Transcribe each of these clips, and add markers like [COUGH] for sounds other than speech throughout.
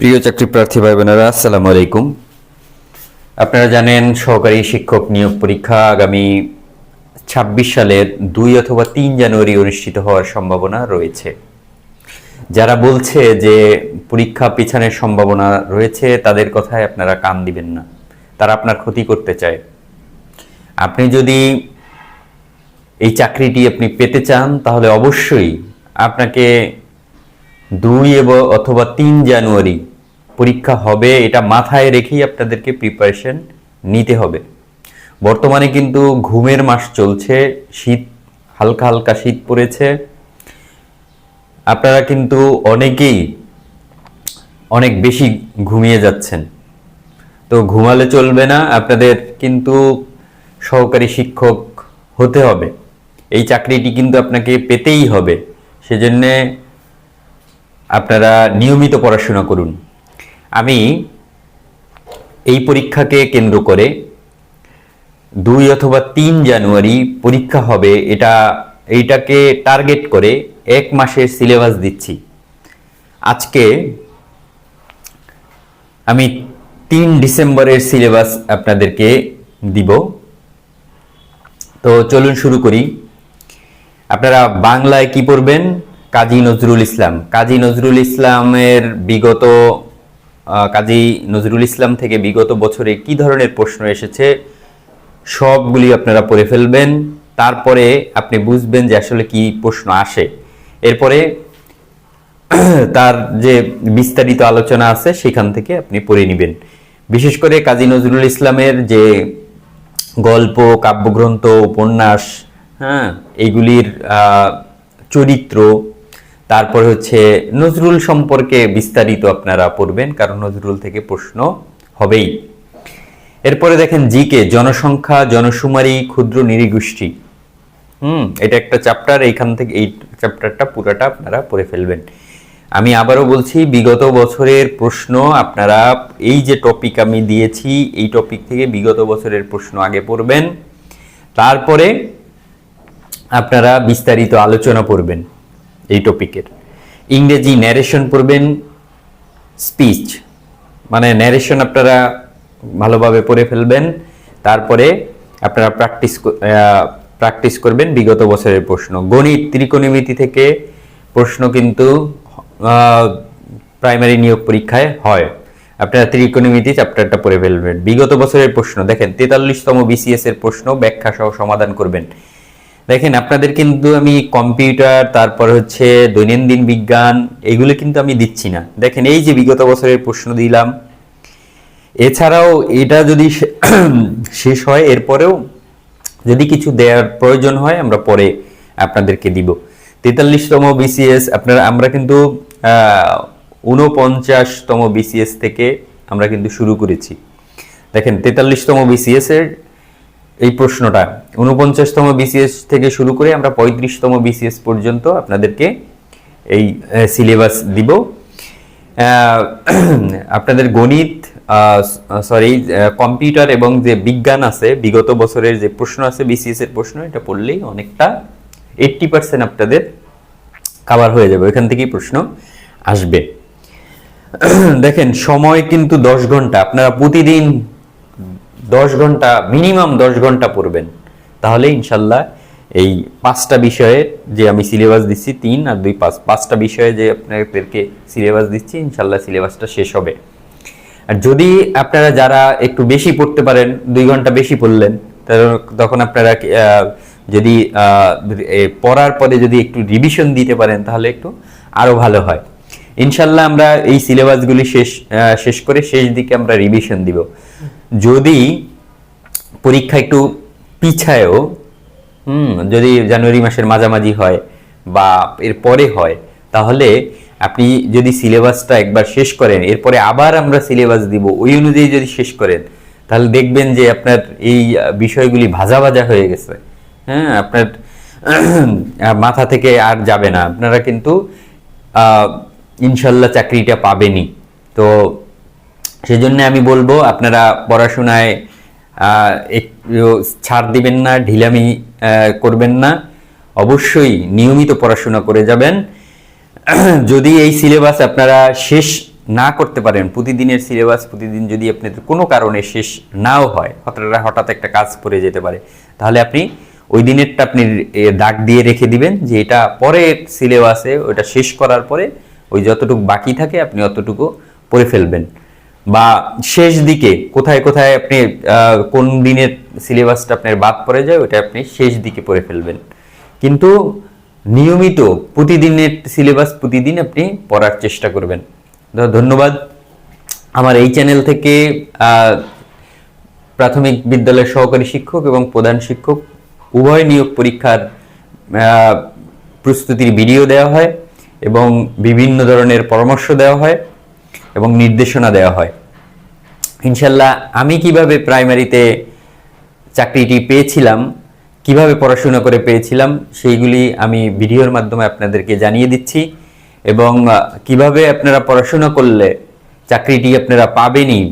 প্রিয় চাকরি প্রার্থী ভাই বোনেরা আসসালামু আলাইকুম। আপনারা জানেন, সহকারী শিক্ষক নিয়োগ পরীক্ষা আগামী ছাব্বিশ সালের দুই অথবা তিন জানুয়ারি অনুষ্ঠিত হওয়ার সম্ভাবনা রয়েছে। যারা বলছে যে পরীক্ষা পিছানোর সম্ভাবনা রয়েছে, তাদের কথায় আপনারা কান দিবেন না। তারা আপনার ক্ষতি করতে চায়। আপনি যদি এই চাকরিটি আপনি পেতে চান, তাহলে অবশ্যই আপনাকে দুই এবং অথবা তিন জানুয়ারি পরীক্ষা হবে, এটা মাথায় রেখেই আপনাদেরকে প্রিপারেশন নিতে হবে। বর্তমানে কিন্তু ঘুমের মাস চলছে, শীত, হালকা হালকা শীত পড়েছে। আপনারা কিন্তু অনেকেই অনেক বেশি ঘুমিয়ে যাচ্ছেন। তো ঘুমালে চলবে না, আপনাদের কিন্তু সহকারী শিক্ষক হতে হবে। এই চাকরিটি কিন্তু আপনাকে পেতেই হবে। সেজন্যে আপনারা নিয়মিত পড়াশোনা করুন। আমি এই পরীক্ষাকে কেন্দ্র করে দুই অথবা তিন জানুয়ারি পরীক্ষা হবে, এটা, এইটাকে টার্গেট করে এক মাসের সিলেবাস দিচ্ছি। আজকে আমি তিন ডিসেম্বরের সিলেবাস আপনাদেরকে দিব। তো চলুন শুরু করি। আপনারা বাংলায় কি পড়বেন? কাজী নজরুল ইসলাম। কাজী নজরুল ইসলামের বিগত কাজী নজরুল ইসলাম থেকে বিগত বছরে কি ধরনের প্রশ্ন এসেছে? সবগুলি আপনারা পড়ে ফেলবেন, তারপরে আপনি বুঝবেন যে আসলে কি প্রশ্ন আসে। এরপরে [CLEARS THROAT] তার যে বিস্তারিত আলোচনা আছে, সেখান থেকে আপনি পড়ে নেবেন। বিশেষ করে কাজী নজরুল ইসলামের যে গল্প, কাব্যগ্রন্থ, উপন্যাস হ্যাঁ এইগুলির চরিত্র তারপর হচ্ছে নজরুল সম্পর্কে বিস্তারিত আপনারা পড়বেন, কারণ নজরুল থেকে প্রশ্ন হবেই। এরপরে দেখেন জিকে, জনসংখ্যা, জনশুমারি, ক্ষুদ্র নিরীগোষ্ঠী। হুম, এটা একটা চ্যাপ্টার এইখান থেকে এই চ্যাপ্টারটা পুরোটা আপনারা পড়ে ফেলবেন। আমি আবারও বলছি, বিগত বছরের প্রশ্ন আপনারা এই যে টপিক আমি দিয়েছি, এই টপিক থেকে বিগত বছরের প্রশ্ন আগে পড়বেন। তারপরে আপনারা বিস্তারিত আলোচনা পড়বেন এই টপিকের ইংরেজি ন্যারেশন পড়বেন স্পিচ মানে ন্যারেশন আপনারা ভালোভাবে পড়ে ফেলবেন, তারপরে আপনারা প্র্যাকটিস প্র্যাকটিস করবেন বিগত বছরের প্রশ্ন। গণিত, ত্রিকোণমিতি থেকে প্রশ্ন কিন্তু প্রাইমারি নিয়োগ পরীক্ষায় হয়। আপনারা ত্রিকোণমিতি চ্যাপ্টারটা পড়ে ফেলবেন। বিগত বছরের প্রশ্ন, দেখেন তেতাল্লিশতম বিসিএস এর প্রশ্ন ব্যাখ্যা সহ সমাধান করবেন। দেখেন, আপনাদের কিন্তু আমি কম্পিউটার, তারপর হচ্ছে দৈনন্দিন বিজ্ঞান, এগুলো কিন্তু আমি দিচ্ছি না। দেখেন, এই যে বিগত বছরের প্রশ্ন দিলাম, এছাড়াও এটা যদি [CLEARS THROAT] শেষ হয়, এরপরেও যদি কিছু দেওয়ার প্রয়োজন হয়, আমরা পরে আপনাদেরকে দিব। তেতাল্লিশতম বিসিএস আপনারা, আমরা কিন্তু উনপঞ্চাশতম বিসিএস থেকে আমরা কিন্তু শুরু করেছি। দেখেন, তেতাল্লিশতম বিসিএস এর এই প্রশ্নটা। উনপঞ্চাশতম বিসিএস থেকে শুরু করে আমরা পঁয়ত্রিশতম বিসিএস পর্যন্ত আপনাদেরকে এই সিলেবাস দিব। [CLEARS THROAT] আপনাদের গণিত সরি কম্পিউটার এবং যে বিজ্ঞান আছে, বিগত বছরের যে প্রশ্ন আছে বিসিএস এর প্রশ্ন, এটা পড়লেই অনেকটা এইট্টি পার্সেন্ট আপনাদের কাভার হয়ে যাবে। ওইখান থেকেই প্রশ্ন আসবে। [CLEARS THROAT] দেখেন, সময় কিন্তু দশ ঘণ্টা। আপনারা প্রতিদিন দশ ঘণ্টা মিনিমাম দশ ঘণ্টা পড়বেন। তাহলে ইনশাল্লাহ এই পাঁচটা বিষয়ে যে আমি সিলেবাস দিচ্ছি, তিন আর দুই পাঁচ, পাঁচটা বিষয়ে যে আপনাদেরকে সিলেবাস দিচ্ছি, ইনশাল্লাহ সিলেবাসটা শেষ হবে। আর যদি আপনারা যারা একটু বেশি পড়তে পারেন, দুই ঘণ্টা বেশি পড়লেন তখন আপনারা যদি পড়ার পরে যদি একটু রিভিশন দিতে পারেন, তাহলে একটু আরও ভালো হয়। ইনশাল্লাহ আমরা এই সিলেবাসগুলি শেষ শেষ করে শেষ দিকে আমরা রিভিশন দিব। যদি পরীক্ষা একটু পিছায়ও, হুম, যদি জানুয়ারি মাসের মাঝামাঝি হয় বা এর পরে হয়, তাহলে আপনি যদি সিলেবাসটা একবার শেষ করেন, এরপরে আবার আমরা সিলেবাস দিব, ওই অনুযায়ী যদি শেষ করেন, তাহলে দেখবেন যে আপনার এই বিষয়গুলি ভাজা ভাজা হয়ে গেছে। হ্যাঁ আপনার [CLEARS THROAT] মাথা থেকে আর যাবে না। আপনারা কিন্তু ইনশাল্লাহ চাকরিটা পাবেনই। তো সেজন্য আমি বলব, আপনারা পড়াশোনায় ছাড় দিবেন না, ঢিলামি করবেন না। অবশ্যই নিয়মিত পড়াশোনা করে যাবেন। [CLEARS THROAT] যদি এই সিলেবাস আপনারা শেষ না করতে পারেন, প্রতিদিনের সিলেবাস, প্রতিদিন যদি আপনাদের কোনো কারণে শেষ নাও হয়, হঠাৎ হঠাৎ একটা কাজ পড়ে যেতে পারে, তাহলে আপনি ওই দিনেরটা আপনি দাগ দিয়ে রেখে দিবেন যে এটা পরের সিলেবাসে, ওটা শেষ করার পরে ওই যতটুকু বাকি থাকে আপনি অতটুকু পড়ে ফেলবেন। বা শেষ দিকে কোথায় কোথায় আপনি কোন দিনের সিলেবাসটা আপনার বাদ পড়ে যায় ওটা আপনি শেষ দিকে পড়ে ফেলবেন। কিন্তু নিয়মিত প্রতিদিনের সিলেবাস প্রতিদিন আপনি পড়ার চেষ্টা করবেন। ধন্যবাদ। আমার এই চ্যানেল থেকে প্রাথমিক বিদ্যালয়ের সহকারী শিক্ষক এবং প্রধান শিক্ষক উভয় নিয়োগ পরীক্ষার প্রস্তুতির ভিডিও দেওয়া হয়। এবং বিভিন্ন ধরনের পরামর্শ দেওয়া হয় এবং নির্দেশনা দেওয়া হয়। ইনশাল্লাহ আমি কীভাবে প্রাইমারিতে চাকরিটি পেয়েছিলাম, কীভাবে পড়াশোনা করে পেয়েছিলাম, সেইগুলি আমি ভিডিওর মাধ্যমে আপনাদেরকে জানিয়ে দিচ্ছি এবং কীভাবে আপনারা পড়াশোনা করলে চাকরিটি আপনারা পাবেনই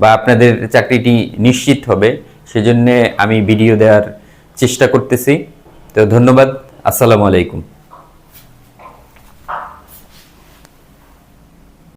বা আপনাদের চাকরিটি নিশ্চিত হবে, সেজন্যে আমি ভিডিও দেওয়ার চেষ্টা করতেছি। তো ধন্যবাদ, আসসালামু আলাইকুম।